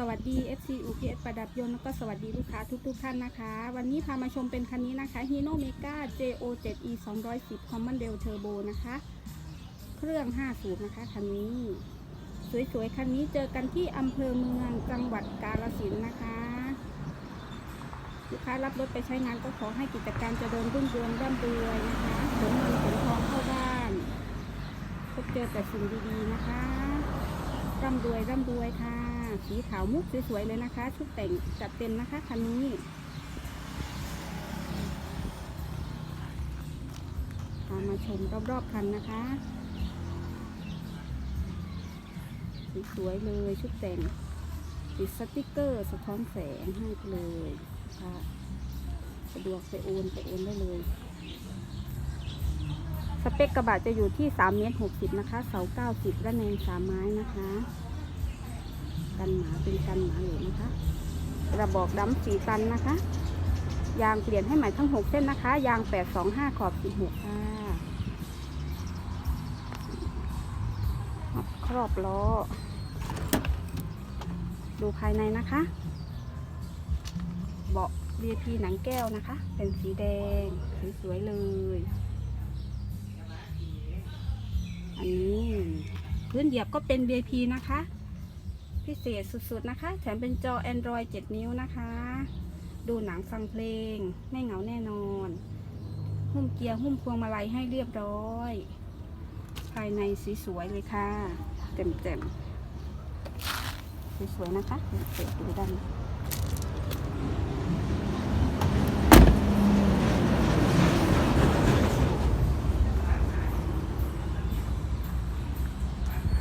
สวัสดี FC UPS ประดับยนต์แล้วก็สวัสดีลูกค้าทุกๆทท่านนะคะ วันนี้พามาชมเป็นคันนี้นะคะ Hino Mega JO7E 210 Common Rail Turbo นะคะ เครื่อง 5 สูบนะคะคันนี้ สวยๆ คันนี้เจอกันที่อำเภอเมืองจังหวัดกาฬสินธุ์นะคะ ลูกค้ารับรถไปใช้งานก็ขอให้กิจการเจะเดินรุ่งเรืองร่ำรวยนะคะขนเงินขนทองเข้าบ้านพบเจอแต่สิ่งดีๆนะคะร่ำรวยร่ำรวยค่ะ สีขาวมุกสวยๆเลยนะคะ ชุดแต่งจัดเต็มนะคะคันนี้พามาชมรอบๆคันนะคะ สวยๆเลยชุดแต่งติดสติกเกอร์สะท้อนแสงให้เลยค่ะสะดวกไปโอนไปโอนได้เลยสเปคกระบะจะอยู่ที่3เมตร60 นะคะ เสา 90 และแนง3ไม้นะคะ กันหมาเป็นกันหมาเหลวนะคะ กระบอกดำสีตันนะคะ ยางเปลี่ยนให้ใหม่ทั้ง6เส้นนะคะ ยาง825ขอบ16ค่ะครอบล้อ ดูภายในนะคะ เบาะ VIP หนังแก้วนะคะ เป็นสีแดงสวยๆเลย อันนี้พื้นเหยียบก็เป็น VIP นะคะ พิเศษสุดๆนะคะ แถมเป็นจอ Android 7 นิ้วนะคะ ดูหนังฟังเพลง ไม่เหงาแน่นอน หุ้มเกียร์หุ้มพวงมาลัยให้เรียบร้อย ภายในสีสวยเลยค่ะเต็มๆ สวยๆนะคะเปิดดูด้านใน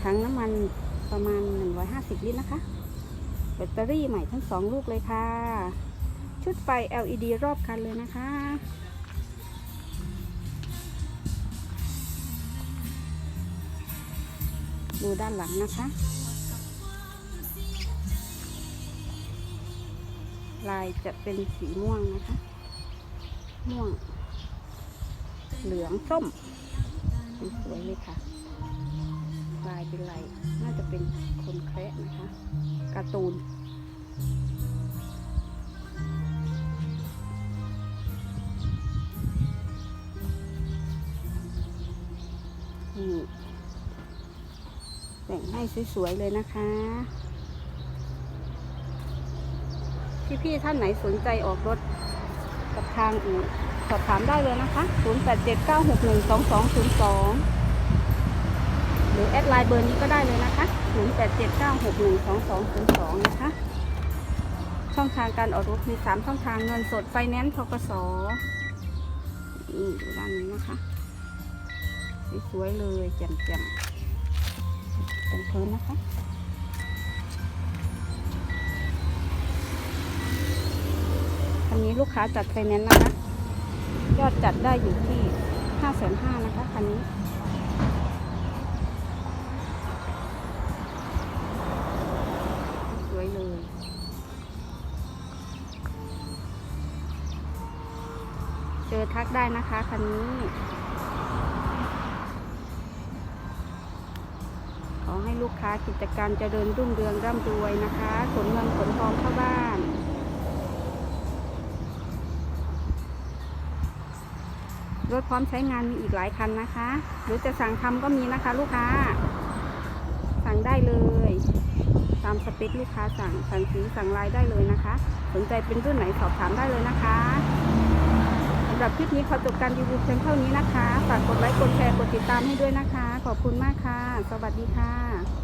ถังน้ำมันประมาณ 150 ลิตรนะคะ แบตเตอรี่ใหม่ทั้งสองลูกเลยค่ะ ชุดไฟ LED รอบคันเลยนะคะ ดูด้านหลังนะคะ ลายจะเป็นสีม่วงนะคะ ม่วง เหลืองส้ม สวยเลยค่ะ ลายเป็นลายน่าจะเป็นคนแคระนะคะการ์ตูนนี่แต่งให้สวยๆเลยนะคะ พี่ๆท่านไหนสนใจออกรถกับทางอู่สอบถามได้เลยนะคะ 0879612202 หรือแอดไลน์เบอร์นี้ก็ได้เลยนะคะ0879612202นะคะ ช่องทางการออกรถมี 3 ช่องทางเงินสดไฟแนนซ์ทกสนี่ดูด้านนี้นะคะ สวยๆเลยแจ่มๆเป็นพื้นนะคะคันนี้ลูกค้าจัดไฟแนนซ์นะคะ ยอดจัดได้อยู่ที่ 5 5 0 0 0นะคะคันนี้ อทักได้นะคะคันนี้ ขอให้ลูกค้ากิจการเจริญรุ่งเรืองร่ำรวยนะคะขนเงินขนทองเข้าบ้านรถพร้อมใช้งานมีอีกหลายคันนะคะ หรือจะสั่งทำก็มีนะคะ ลูกค้า สั่งได้เลย ตามสเปคลูกค้าสั่งสั่งสีสั่งลายได้เลยนะคะ สนใจเป็นรุ่นไหนสอบถามได้เลยนะคะ รับคลิปนี้ขอจบการรีวิวเพียงเท่านี้นะคะ ฝากกดไลค์ กดแชร์ กดติดตามให้ด้วยนะคะ ขอบคุณมากค่ะ สวัสดีค่ะ